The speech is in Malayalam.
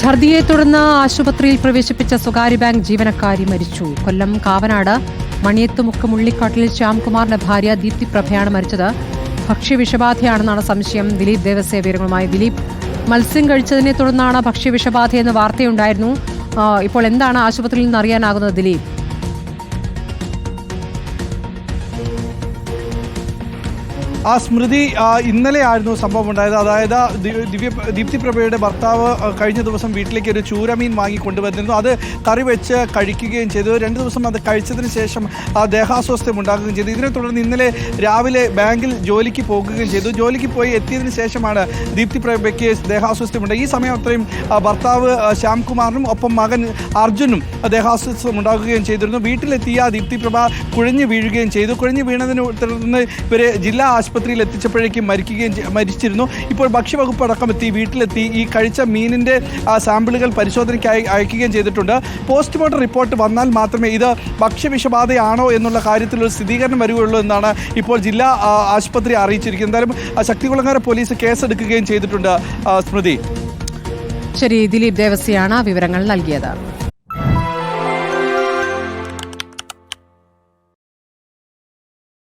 ഛർദിയെ തുടർന്ന് ആശുപത്രിയിൽ പ്രവേശിപ്പിച്ച സ്വകാര്യ ബാങ്ക് ജീവനക്കാരി മരിച്ചു. കൊല്ലം കാവനാട് മണിയത്തുമുക്ക് മുള്ളിക്കാട്ടിൽ ശ്യാംകുമാറിന്റെ ഭാര്യ ദീപ്തി പ്രഭയാണ് മരിച്ചത്. ഭക്ഷ്യവിഷബാധയാണെന്നാണ് സംശയം. ദിലീപ് ദേവസ്യ വിവരങ്ങളുമായി. ദിലീപ് മത്സ്യം കഴിച്ചതിനെ തുടർന്നാണ് ഭക്ഷ്യവിഷബാധയെന്ന് വാർത്തയുണ്ടായിരുന്നു. ഇപ്പോൾ എന്താണ് ആശുപത്രിയിൽ നിന്ന് അറിയാനാകുന്നത് ദിലീപ്? ആ സ്മൃതി ഇന്നലെയായിരുന്നു സംഭവം ഉണ്ടായത്. അതായത് ദിവ്യ ദീപ്തി പ്രഭയുടെ ഭർത്താവ് കഴിഞ്ഞ ദിവസം വീട്ടിലേക്ക് ഒരു ചൂരമീൻ വാങ്ങി കൊണ്ടുവന്നിരുന്നു. അത് കറി വെച്ച് കഴിക്കുകയും ചെയ്തു. രണ്ട് ദിവസം അത് കഴിച്ചതിന് ശേഷം ദേഹാസ്വാസ്ഥ്യം ഉണ്ടാകുകയും ചെയ്തു. ഇതിനെ തുടർന്ന് ഇന്നലെ രാവിലെ ബാങ്കിൽ ജോലിക്ക് പോകുകയും ചെയ്തു. ജോലിക്ക് പോയി എത്തിയതിന് ശേഷമാണ് ദീപ്തി പ്രഭയ്ക്ക് ദേഹാസ്വാസ്ഥ്യമുണ്ട് ഈ സമയം അത്രയും ഭർത്താവ് ശ്യാംകുമാറിനും ഒപ്പം മകൻ അർജുനും ദേഹാസ്വാസ്ഥ്യം ഉണ്ടാകുകയും ചെയ്തിരുന്നു. വീട്ടിലെത്തിയ ദീപ്തി പ്രഭ കുഴഞ്ഞു വീഴുകയും ചെയ്തു. കുഴഞ്ഞു വീണതിനെ തുടർന്ന് ഇവരെ ജില്ലാ ആശുപത്രിയിൽ എത്തിച്ചപ്പോഴേക്കും മരിക്കുകയും മരിച്ചിരുന്നു. ഇപ്പോൾ ഭക്ഷ്യവകുപ്പ് അടക്കമെത്തി. വീട്ടിലെത്തി. ഈ കഴിച്ച മീനിന്റെ സാമ്പിളുകൾ പരിശോധനയ്ക്കായി അയക്കുകയും ചെയ്തിട്ടുണ്ട്. പോസ്റ്റ്മോർട്ടം റിപ്പോർട്ട് വന്നാൽ മാത്രമേ ഇത് ഭക്ഷ്യവിഷബാധയാണോ എന്നുള്ള കാര്യത്തിൽ ഒരു സ്ഥിരീകരണം വരികയുള്ളൂ എന്നാണ് ഇപ്പോൾ ജില്ലാ ആശുപത്രി അറിയിച്ചിരിക്കുന്നത്. എന്തായാലും ശക്തികുളങ്ങര പോലീസ് കേസെടുക്കുകയും ചെയ്തിട്ടുണ്ട്. സ്മൃതി. ശരി ദിലീപ് ദേവസിയാണ് വിവരങ്ങൾ നൽകിയത്.